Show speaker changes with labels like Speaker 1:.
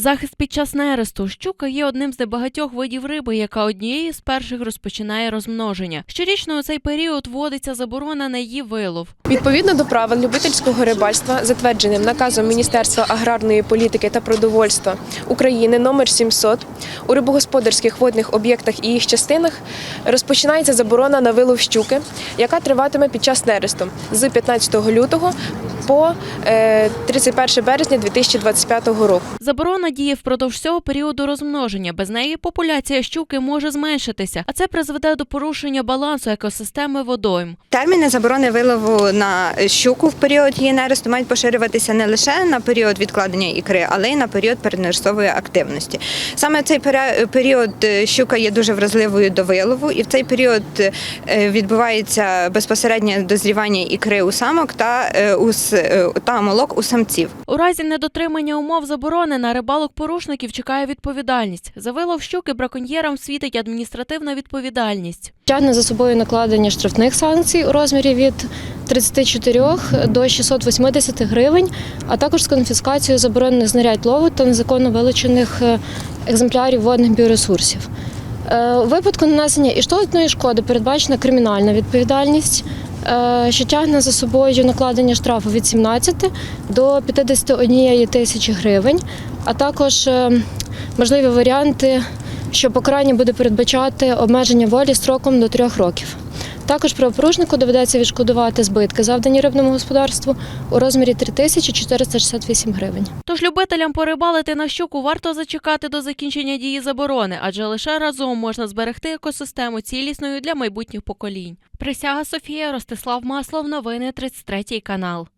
Speaker 1: Захист під час нересту. Щука є одним з небагатьох видів риби, яка однією з перших розпочинає розмноження. Щорічно у цей період вводиться заборона на її вилов.
Speaker 2: Відповідно до правил любительського рибальства, затвердженим наказом Міністерства аграрної політики та продовольства України номер 700, у рибогосподарських водних об'єктах і їх частинах розпочинається заборона на вилов щуки, яка триватиме під час нересту з 15 лютого по е, 31 березня 2025 року.
Speaker 1: Заборона діє впродовж всього періоду розмноження. Без неї популяція щуки може зменшитися, а це призведе до порушення балансу екосистеми водойм.
Speaker 3: Терміни заборони вилову на щуку в період її нересту мають поширюватися не лише на період відкладення ікри, але й на період переднерестової активності. Саме цей період е, щука є дуже вразливою до вилову, і в цей період е, відбувається безпосереднє дозрівання ікри у самок та, е, у та молок у самців.
Speaker 1: У разі недотримання умов заборони на рибалок порушників чекає відповідальність. За вилов щуки браконьєрам світить адміністративна відповідальність.
Speaker 4: Тягне за собою накладення штрафних санкцій у розмірі від 34 до 680 гривень, а також з конфіскацією заборонених знарядь лову та незаконно вилучених е, екземплярів водних біоресурсів. Е, У випадку нанесення іштотної шкоди передбачена кримінальна відповідальність, е, що тягне за собою накладення штрафу від 17 до 51 тисячі гривень, а також е, можливі варіанти що покарання буде передбачати обмеження волі строком до трьох років. Також правопорушнику доведеться відшкодувати збитки, завдані рибному господарству у розмірі 3468 гривень.
Speaker 1: Тож любителям порибалити на щуку варто зачекати до закінчення дії заборони, адже лише разом можна зберегти екосистему цілісною для майбутніх поколінь. Присяга Софія Ростислав Маслов. Новини 33 канал.